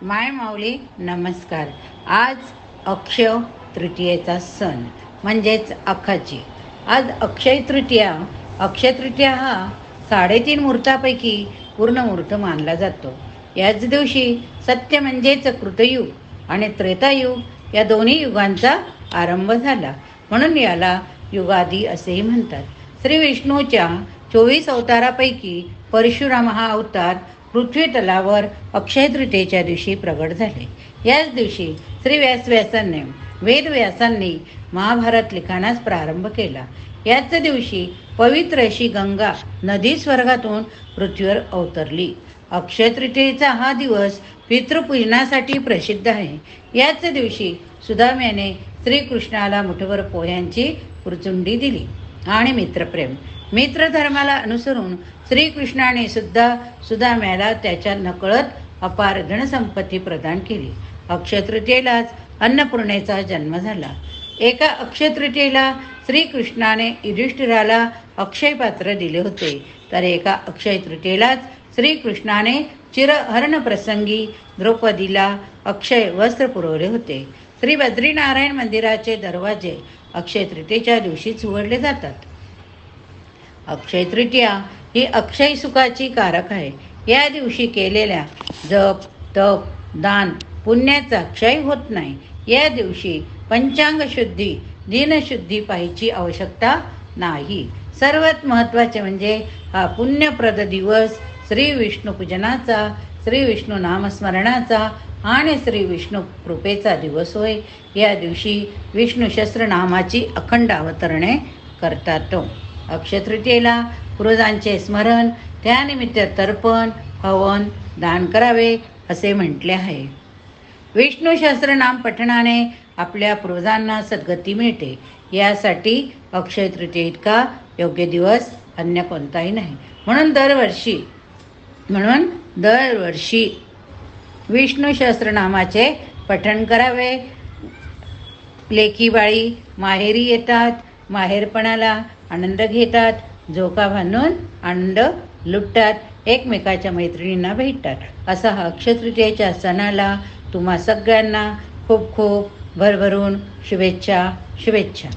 माय माऊली नमस्कार. आज अक्षय तृतीयेचा सण म्हणजेच अखाची आज अक्षय तृतीया अक्षय तृतीया हा साडेतीन मुहूर्तापैकी पूर्ण मुहूर्त मानला जातो. याच दिवशी सत्य म्हणजेच कृतयुग आणि त्रेतायुग या दोन्ही युगांचा आरंभ झाला. म्हणून याला युगादी असेही म्हणतात. श्री विष्णूच्या चोवीस अवतारापैकी परशुराम हा अवतार पृथ्वी तलावर अक्षय तृतीयेच्या दिवशी प्रगट झाले. याच दिवशी श्री व्यासव्यासांनी वेदव्यासांनी महाभारत लिखाणास प्रारंभ केला. याच दिवशी पवित्र अशी गंगा नदी स्वर्गातून पृथ्वीवर अवतरली. अक्षय तृतीयेचा हा दिवस पितृपूजनासाठी प्रसिद्ध आहे. याच दिवशी सुदाम्याने श्रीकृष्णाला मुठभर पोह्यांची पुरचुंडी दिली. आणि मित्रप्रेम. मित्रधर्माला अनुसरून श्रीकृष्णाने सुद्धा सुदाम्याला त्याच्या नकळत अपार धनसंपत्ती प्रदान केली. अक्षय तृतीयेलाच अन्नपूर्णेचा जन्म झाला. एका अक्षय तृतीयेला श्रीकृष्णाने युधिष्ठिराला अक्षय पात्र दिले होते. तर एका अक्षय तृतीयेलाच श्रीकृष्णाने चिरहरण प्रसंगी द्रौपदीला अक्षय वस्त्र पुरवले होते. श्री बद्रीनारायण मंदिराचे दरवाजे अक्षय तृतीयेच्या दिवशीच उघडले जातात. अक्षय तृतीया ही अक्षय सुखाची कारक आहे. या दिवशी केलेल्या जप तप दान पुण्याचा क्षय होत नाही. या दिवशी पंचांग शुद्धी दिनशुद्धी पाहायची आवश्यकता नाही. सर्वात महत्त्वाचे म्हणजे हा पुण्यप्रद दिवस श्री विष्णू पूजनाचा श्री विष्णू नामस्मरणाचा आणि श्री विष्णू कृपेचा दिवस होय. या दिवशी विष्णू शस्त्रनामाची अखंड अवतरणे करतात. अक्षय तृतीयेला पूर्वजांचे स्मरण त्यानिमित्त तर्पण हवन दान करावे असे म्हटले आहे. विष्णू सहस्रनाम पठणाने आपल्या पूर्वजांना सद्गती मिळते. यासाठी अक्षय तृतीय इतका योग्य दिवस अन्य कोणताही नाही. म्हणून दरवर्षी म्हणून दरवर्षी विष्णू सहस्रनामाचे पठण करावे. लेखी बाळी माहेरी येतात माहेरपणाला आनंद घेतात झोका बांधून आनंद लुटतात एकमेकाच्या मैत्रिणींना भेटतात. असा हा अक्षतृतीयेच्या सणाला तुम्हा सगळ्यांना खूप खूप भरभरून शुभेच्छा शुभेच्छा.